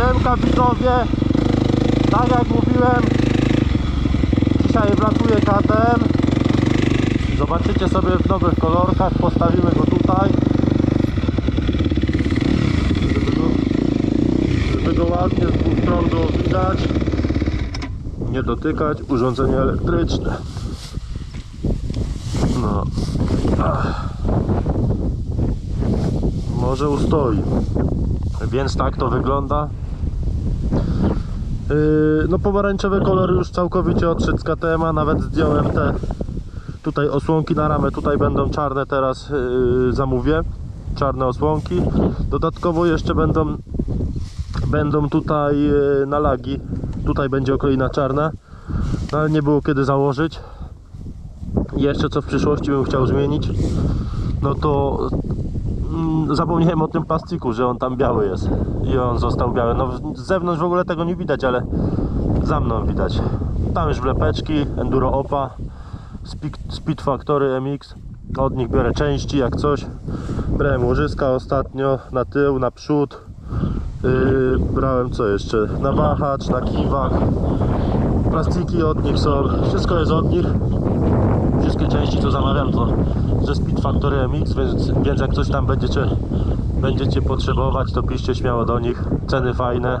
Siemka widzowie, tak jak mówiłem, dzisiaj wlatuje KTM. Zobaczycie sobie w nowych kolorkach, postawimy go tutaj. Żeby go, żeby go ładnie z dwóch stron było widać. Nie dotykać, urządzenie elektryczne. No. Ach. Może ustoi. Więc tak to wygląda. Yy, no pomarańczowy kolor już całkowicie odszedł z KTM-a, nawet zdjąłem te tutaj osłonki na ramę, tutaj będą czarne teraz yy, zamówię, czarne osłonki. Dodatkowo jeszcze będą będą tutaj yy, nalagi, tutaj będzie okleina czarna, no ale nie było kiedy założyć. Jeszcze co w przyszłości bym chciał zmienić, no to zapomniałem o tym plastiku, że on tam biały jest i on został biały. No z zewnątrz w ogóle tego nie widać, ale za mną widać. Tam już wlepeczki, Enduro Opa, Speed, Speed Factory MX. Od nich biorę części jak coś. Brałem łożyska ostatnio na tył, na przód. Yy, brałem co jeszcze? Na wahacz, na kiwak. Plastiki od nich są. Wszystko jest od nich wszystkie części co zamawiam to ze Speed Factory MX, więc, więc jak coś tam będziecie, będziecie potrzebować, to piszcie śmiało do nich. Ceny fajne.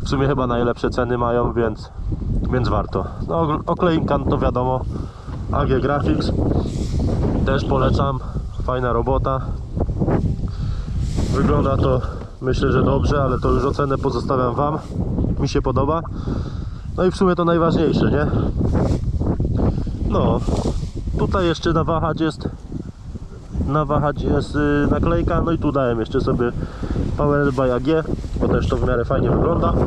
W sumie chyba najlepsze ceny mają, więc, więc warto. No, okleinka no to wiadomo. AG Graphics też polecam. Fajna robota. Wygląda to myślę, że dobrze, ale to już ocenę pozostawiam Wam. Mi się podoba. No i w sumie to najważniejsze, nie? No, tutaj jeszcze na wahacz jest na wahacz jest y, naklejka, no i tu dałem jeszcze sobie Power by AG, bo też to w miarę fajnie wygląda.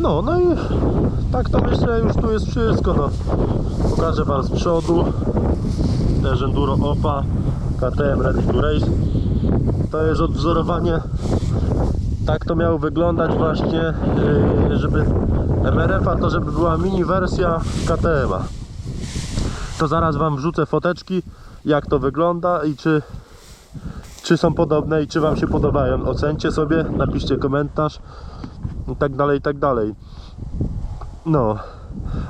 No, no i tak to myślę, już tu jest wszystko, no. Pokażę Wam z przodu też Enduro Opa KTM Ready to Race to jest odwzorowanie tak to miało wyglądać właśnie, yy, żeby MRF-a to żeby była mini wersja KTM-a. To zaraz Wam wrzucę foteczki, jak to wygląda i czy, czy są podobne i czy Wam się podobają. Ocencie sobie, napiszcie komentarz i tak dalej, i tak dalej. No,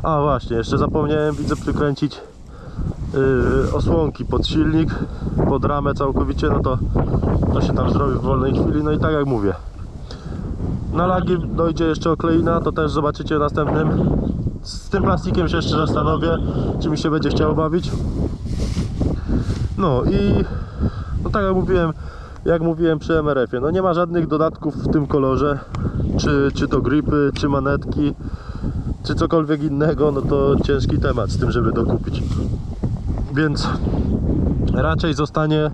a właśnie, jeszcze zapomniałem, widzę, przykręcić yy, osłonki pod silnik, pod ramę całkowicie, no to to się tam zrobi w wolnej chwili, no i tak jak mówię. Na lagi dojdzie jeszcze okleina, to też zobaczycie w następnym. Z tym plastikiem się jeszcze zastanowię, czy mi się będzie chciało bawić. No i no tak jak mówiłem, jak mówiłem przy MRF-ie, no nie ma żadnych dodatków w tym kolorze, czy, czy to gripy, czy manetki, czy cokolwiek innego, no to ciężki temat z tym, żeby dokupić. Więc raczej zostanie,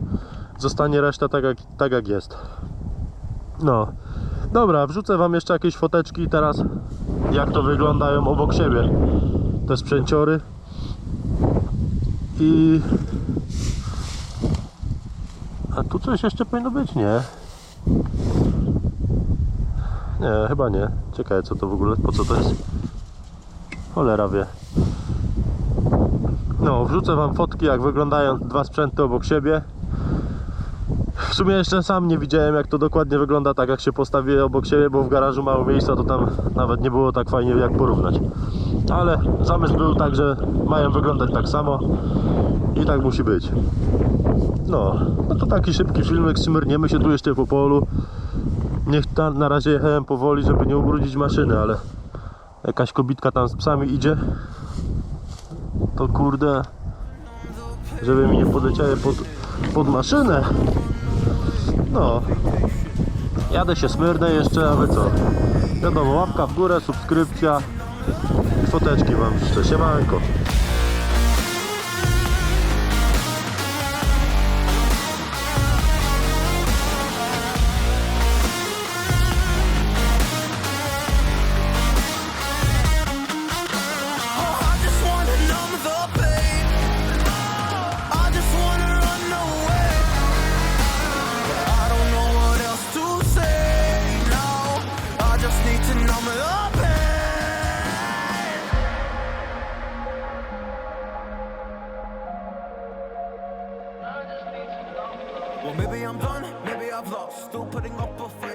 zostanie reszta tak jak, tak jak jest. No. Dobra, wrzucę wam jeszcze jakieś foteczki teraz jak to wyglądają obok siebie te sprzęciory. I a tu coś jeszcze powinno być? Nie. Nie, chyba nie. Ciekawe co to w ogóle, po co to jest. Cholera wie. No, wrzucę wam fotki jak wyglądają dwa sprzęty obok siebie w sumie jeszcze sam nie widziałem jak to dokładnie wygląda tak jak się postawię obok siebie, bo w garażu mało miejsca, to tam nawet nie było tak fajnie jak porównać. Ale zamysł był tak, że mają wyglądać tak samo i tak musi być. No, no to taki szybki filmik, smyrniemy się tu jeszcze po polu. Niech ta, na razie jechałem powoli, żeby nie ubrudzić maszyny, ale jakaś kobitka tam z psami idzie. To kurde, żeby mi nie podleciały pod, pod maszynę. No, jadę się smyrnę jeszcze, a wy co? Wiadomo, łapka w górę, subskrypcja foteczki wam życzę. Siemanko. Well, maybe I'm done, maybe I've lost. Still putting up a fight.